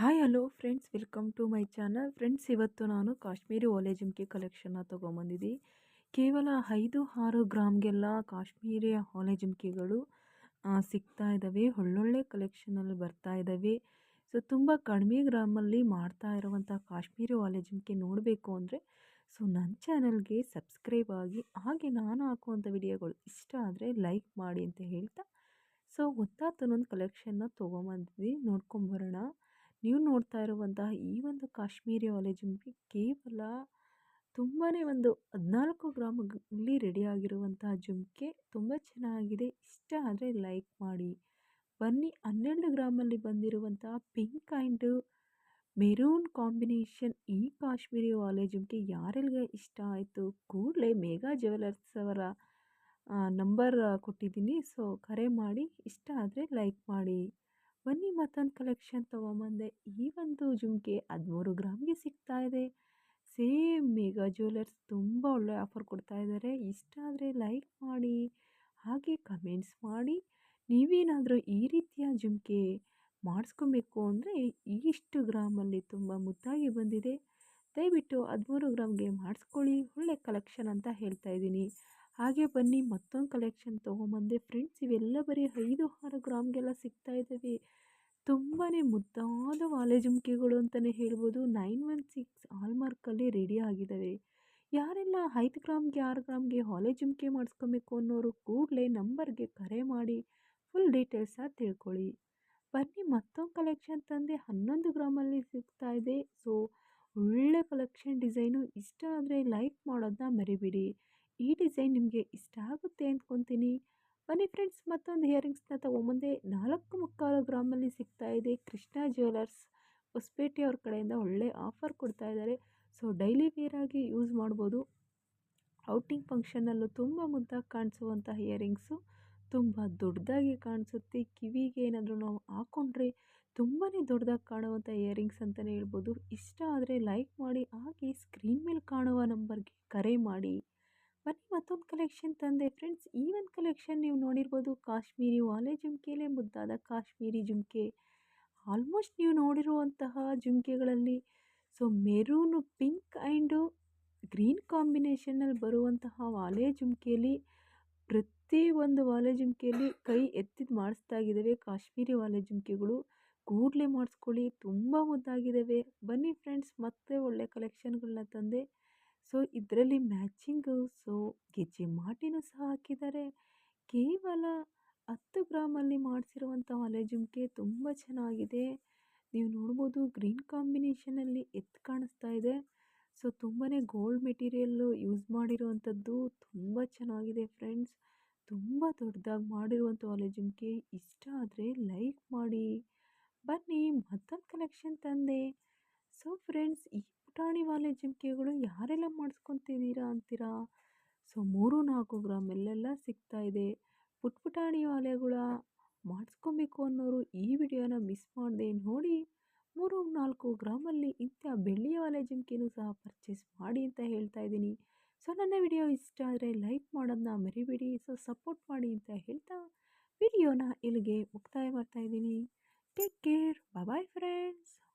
Hi, hello friends, welcome to my channel. Friends, ಇವತ್ತು ನಾನು ಕಾಶ್ಮೀರಿ ಓಲೆ ಜುಮ್ಕಿ ಕಲೆಕ್ಷನ್ನ ತೊಗೊಂಬಂದಿದ್ದೆ ಕೇವಲ ಐದು, ಆರು ಗ್ರಾಮ್ಗೆಲ್ಲ ಕಾಶ್ಮೀರಿ ಓಲೆ ಜುಮ್ಕಿಗಳು ಸಿಗ್ತಾ ಇದ್ದಾವೆ ಒಳ್ಳೊಳ್ಳೆ ಕಲೆಕ್ಷನಲ್ಲಿ ಬರ್ತಾ ಇದ್ದಾವೆ ಸೊ ತುಂಬ ಕಡಿಮೆ ಗ್ರಾಮಲ್ಲಿ ಮಾಡ್ತಾ ಇರುವಂಥ ಕಾಶ್ಮೀರಿ ಓಲೆ ಜುಮ್ಕಿ ನೋಡಬೇಕು ಅಂದರೆ, ಸೊ ನನ್ನ ಚಾನಲ್ಗೆ ಸಬ್ಸ್ಕ್ರೈಬ್ ಆಗಿ, ಹಾಗೆ ನಾನು ಹಾಕುವಂಥ ವಿಡಿಯೋಗಳು ಇಷ್ಟ ಆದರೆ ಲೈಕ್ ಮಾಡಿ ಅಂತ ಹೇಳ್ತಾ, ಸೊ ಗೊತ್ತಾಗ್ತನೊಂದು ಕಲೆಕ್ಷನ್ನ ತೊಗೊಂಬಂದಿದ್ವಿ ನೋಡ್ಕೊಂಬರೋಣ ನೀವು ನೋಡ್ತಾ ಇರುವಂತಹ ಈ ಒಂದು ಕಾಶ್ಮೀರಿ ಒಲೆ ಜುಮ್ಕಿ ಕೇವಲ ತುಂಬಾ ಒಂದು ಹದಿನಾಲ್ಕು ಗ್ರಾಮಲ್ಲಿ ರೆಡಿಯಾಗಿರುವಂತಹ ಜುಮ್ಕೆ ತುಂಬ ಚೆನ್ನಾಗಿದೆ. ಇಷ್ಟ ಆದರೆ ಲೈಕ್ ಮಾಡಿ. ಬನ್ನಿ ಹನ್ನೆರಡು ಗ್ರಾಮಲ್ಲಿ ಬಂದಿರುವಂತಹ ಪಿಂಕ್ ಆ್ಯಂಡ್ ಮೆರೂನ್ ಕಾಂಬಿನೇಷನ್ ಈ ಕಾಶ್ಮೀರಿ ವಾಲೆ ಜುಮ್ಕೆ ಯಾರೆಲ್ಲಿಗೆ ಇಷ್ಟ ಆಯಿತು ಕೂಡಲೇ ಮೇಘಾ ಜ್ಯುವೆಲರ್ಸ್ ಅವರ ನಂಬರ್ ಕೊಟ್ಟಿದ್ದೀನಿ. ಸೊ ಕರೆ ಮಾಡಿ, ಇಷ್ಟ ಆದರೆ ಲೈಕ್ ಮಾಡಿ. ಬನ್ನಿ ಮತ್ತೊಂದು ಕಲೆಕ್ಷನ್ ತೊಗೊಂಬಂದೆ. ಈ ಒಂದು ಜುಮ್ಕೆ ಹದಿಮೂರು ಗ್ರಾಮ್ಗೆ ಸಿಗ್ತಾ ಇದೆ. ಸೇಮ್ ಮೇಘಾ ಜ್ಯುವೆಲರ್ಸ್ ತುಂಬ ಒಳ್ಳೆ ಆಫರ್ ಕೊಡ್ತಾ ಇದ್ದಾರೆ. ಇಷ್ಟ ಆದರೆ ಲೈಕ್ ಮಾಡಿ, ಹಾಗೆ ಕಮೆಂಟ್ಸ್ ಮಾಡಿ. ನೀವೇನಾದರೂ ಈ ರೀತಿಯ ಜುಮ್ಕೆ ಮಾಡಿಸ್ಕೊಬೇಕು ಅಂದರೆ ಇಷ್ಟು ಗ್ರಾಮಲ್ಲಿ ತುಂಬ ಮುದ್ದಾಗಿ ಬಂದಿದೆ. ದಯವಿಟ್ಟು ಹದಿಮೂರು ಗ್ರಾಮ್ಗೆ ಮಾಡಿಸ್ಕೊಳ್ಳಿ. ಒಳ್ಳೆ ಕಲೆಕ್ಷನ್ ಅಂತ ಹೇಳ್ತಾ ಇದ್ದೀನಿ. ಹಾಗೆ ಬನ್ನಿ, ಮತ್ತೊಂದು ಕಲೆಕ್ಷನ್ ತೊಗೊಂಬಂದೆ. ಫ್ರೆಂಡ್ಸ್ ಇವೆಲ್ಲ ಬರೀ ಐದು, ಆರು ಗ್ರಾಮ್ಗೆಲ್ಲ ಸಿಗ್ತಾ ಇದ್ದಾವೆ. ತುಂಬಾ ಮುದ್ದಾದ ವಾಲೆ ಜುಮ್ಕಿಗಳು ಅಂತಲೇ ಹೇಳ್ಬೋದು. ನೈನ್ ಒನ್ ಸಿಕ್ಸ್ ಹಾಲ್ಮಾರ್ಕಲ್ಲಿ ರೆಡಿ ಆಗಿದ್ದಾವೆ. ಯಾರೆಲ್ಲ ಐದು ಗ್ರಾಮ್ಗೆ, ಆರು ಗ್ರಾಮ್ಗೆ ಹಾಲೆ ಜುಮ್ಕೆ ಮಾಡಿಸ್ಕೊಬೇಕು ಅನ್ನೋರು ಕೂಡಲೇ ನಂಬರ್ಗೆ ಕರೆ ಮಾಡಿ ಫುಲ್ ಡೀಟೇಲ್ಸ ತಿಳ್ಕೊಳ್ಳಿ. ಬನ್ನಿ, ಮತ್ತೊಂದು ಕಲೆಕ್ಷನ್ ತಂದೆ ಹನ್ನೊಂದು ಗ್ರಾಮಲ್ಲಿ ಸಿಗ್ತಾ ಇದೆ. ಸೊ ಒಳ್ಳೆ ಕಲೆಕ್ಷನ್ ಡಿಸೈನು ಇಷ್ಟ ಆದರೆ ಲೈಕ್ ಮಾಡೋದನ್ನ ಮರಿಬೇಡಿ. ಈ ಡಿಸೈನ್ ನಿಮಗೆ ಇಷ್ಟ ಆಗುತ್ತೆ ಅಂದ್ಕೊತೀನಿ ಬನ್ನಿ ಫ್ರೆಂಡ್ಸ್, ಮತ್ತೊಂದು ಇಯರಿಂಗ್ಸ್ನ ತಗೊಂಬಂದೆ ನಾಲ್ಕು ಮುಕ್ಕಾಲು ಗ್ರಾಮಲ್ಲಿ ಸಿಗ್ತಾ ಇದೆ ಕೃಷ್ಣ ಜ್ಯುವೆಲರ್ಸ್. ಹೊಸಪೇಟೆ ಅವ್ರ ಕಡೆಯಿಂದ ಒಳ್ಳೆ ಆಫರ್ ಕೊಡ್ತಾ ಇದ್ದಾರೆ ಸೊ, ಡೈಲಿ ಆಗಿ ಯೂಸ್ ಮಾಡ್ಬೋದು. ಔಟಿಂಗ್ ಫಂಕ್ಷನಲ್ಲೂ ತುಂಬ ಮುದ್ದಾಗಿ ಕಾಣಿಸುವಂಥ ಇಯರಿಂಗ್ಸು ತುಂಬ ದೊಡ್ಡದಾಗಿ ಕಾಣಿಸುತ್ತೆ. ಕಿವಿಗೆ ಏನಾದರೂ ನಾವು ಹಾಕ್ಕೊಂಡ್ರೆ ತುಂಬಾ ದೊಡ್ಡದಾಗಿ ಕಾಣುವಂಥ ಇಯರಿಂಗ್ಸ್ ಅಂತಲೇ ಹೇಳ್ಬೋದು. ಇಷ್ಟ ಆದರೆ ಲೈಕ್ ಮಾಡಿ, ಹಾಗೆ ಸ್ಕ್ರೀನ್ ಮೇಲೆ ಕಾಣುವ ನಂಬರ್ಗೆ ಕರೆ ಮಾಡಿ. ಬನ್ನಿ ಮತ್ತೊಂದು ಕಲೆಕ್ಷನ್ ತಂದೆ ಫ್ರೆಂಡ್ಸ್ ಈ ಒಂದು ಕಲೆಕ್ಷನ್ ನೀವು ನೋಡಿರ್ಬೋದು, ಕಾಶ್ಮೀರಿ ವಾಲೆ ಜುಮ್ಕೆಲೇ ಮುದ್ದಾದ ಕಾಶ್ಮೀರಿ ಜುಮ್ಕೆ. ಆಲ್ಮೋಸ್ಟ್ ನೀವು ನೋಡಿರುವಂತಹ ಜುಮ್ಕೆಗಳಲ್ಲಿ so maroon pink and green ಕಾಂಬಿನೇಷನಲ್ಲಿ ಬರುವಂತಹ ವಾಲೆ ಜುಮ್ಕೆಯಲ್ಲಿ ಪ್ರತಿ ಒಂದು ವಾಲೆ ಜುಮ್ಕೆಯಲ್ಲಿ ಕೈ ಎತ್ತಿದ್ದು ಮಾಡಿಸ್ತಾ ಇದ್ದಾವೆ ಕಾಶ್ಮೀರಿ ವಾಲೆ ಜುಮ್ಕೆಗಳು. ಕೂಡಲೇ ಮಾಡಿಸ್ಕೊಳ್ಳಿ, ತುಂಬ ಮುದ್ದಾಗಿದ್ದಾವೆ ಬನ್ನಿ ಫ್ರೆಂಡ್ಸ್ ಮತ್ತೆ ಒಳ್ಳೆ ಕಲೆಕ್ಷನ್ಗಳನ್ನ ತಂದೆ. ಸೊ, ಇದರಲ್ಲಿ ಮ್ಯಾಚಿಂಗು, ಸೊ, ಗೆಜ್ಜೆ ಮಾಟಿನೂ ಸಹ ಹಾಕಿದ್ದಾರೆ. ಕೇವಲ ಹತ್ತು ಗ್ರಾಮಲ್ಲಿ ಮಾಡಿಸಿರುವಂಥ ಒಲೆ ಜುಮ್ಕೆ ತುಂಬ ಚೆನ್ನಾಗಿದೆ. ನೀವು ನೋಡ್ಬೋದು ಗ್ರೀನ್ ಕಾಂಬಿನೇಷನಲ್ಲಿ ಎತ್ತು ಕಾಣಿಸ್ತಾ ಇದೆ. ಸೊ ತುಂಬಾ ಗೋಲ್ಡ್ ಮೆಟೀರಿಯಲ್ಲು ಯೂಸ್ ಮಾಡಿರುವಂಥದ್ದು ತುಂಬ ಚೆನ್ನಾಗಿದೆ ಫ್ರೆಂಡ್ಸ್. ತುಂಬ ದೊಡ್ಡದಾಗಿ ಮಾಡಿರುವಂಥ ಒಲೆ ಜುಮ್ಕೆ. ಇಷ್ಟ ಆದರೆ ಲೈಕ್ ಮಾಡಿ. ಬನ್ನಿ ಮತ್ತೊಂದು ಕಲೆಕ್ಷನ್ ತಂದೆ. ಸೊ, ಫ್ರೆಂಡ್ಸ್, ಈ ಪುಟಾಣಿ ವಾಲೆ ಜಿಂಕೆಗಳು ಯಾರೆಲ್ಲ ಮಾಡಿಸ್ಕೊತಿದ್ದೀರಾ ಅಂತೀರಾ? ಸೊ, ಮೂರು ನಾಲ್ಕು ಗ್ರಾಮಲ್ಲೆಲ್ಲ ಸಿಗ್ತಾ ಇದೆ. ಪುಟ್ ಪುಟಾಣಿ ವಾಲೆಗಳ ಮಾಡಿಸ್ಕೊಬೇಕು ಅನ್ನೋರು ಈ ವಿಡಿಯೋನ ಮಿಸ್ ಮಾಡದೆ ನೋಡಿ, ಮೂರು ನಾಲ್ಕು ಗ್ರಾಮಲ್ಲಿ ಇಂಥ ಬೆಳ್ಳಿಯ ವಾಲೆ ಜಿಂಕೆನೂ ಸಹ ಪರ್ಚೇಸ್ ಮಾಡಿ ಅಂತ ಹೇಳ್ತಾ ಇದ್ದೀನಿ. ಸೊ, ನನ್ನ ವಿಡಿಯೋ ಇಷ್ಟ ಆದರೆ ಲೈಕ್ ಮಾಡೋದನ್ನ ಮರಿಬೇಡಿ, ಸೊ, ಸಪೋರ್ಟ್ ಮಾಡಿ ಅಂತ ಹೇಳ್ತಾ ವಿಡಿಯೋನ ಇಲ್ಲಿಗೆ ಮುಕ್ತಾಯ ಮಾಡ್ತಾ ಇದ್ದೀನಿ. Take care bye friends!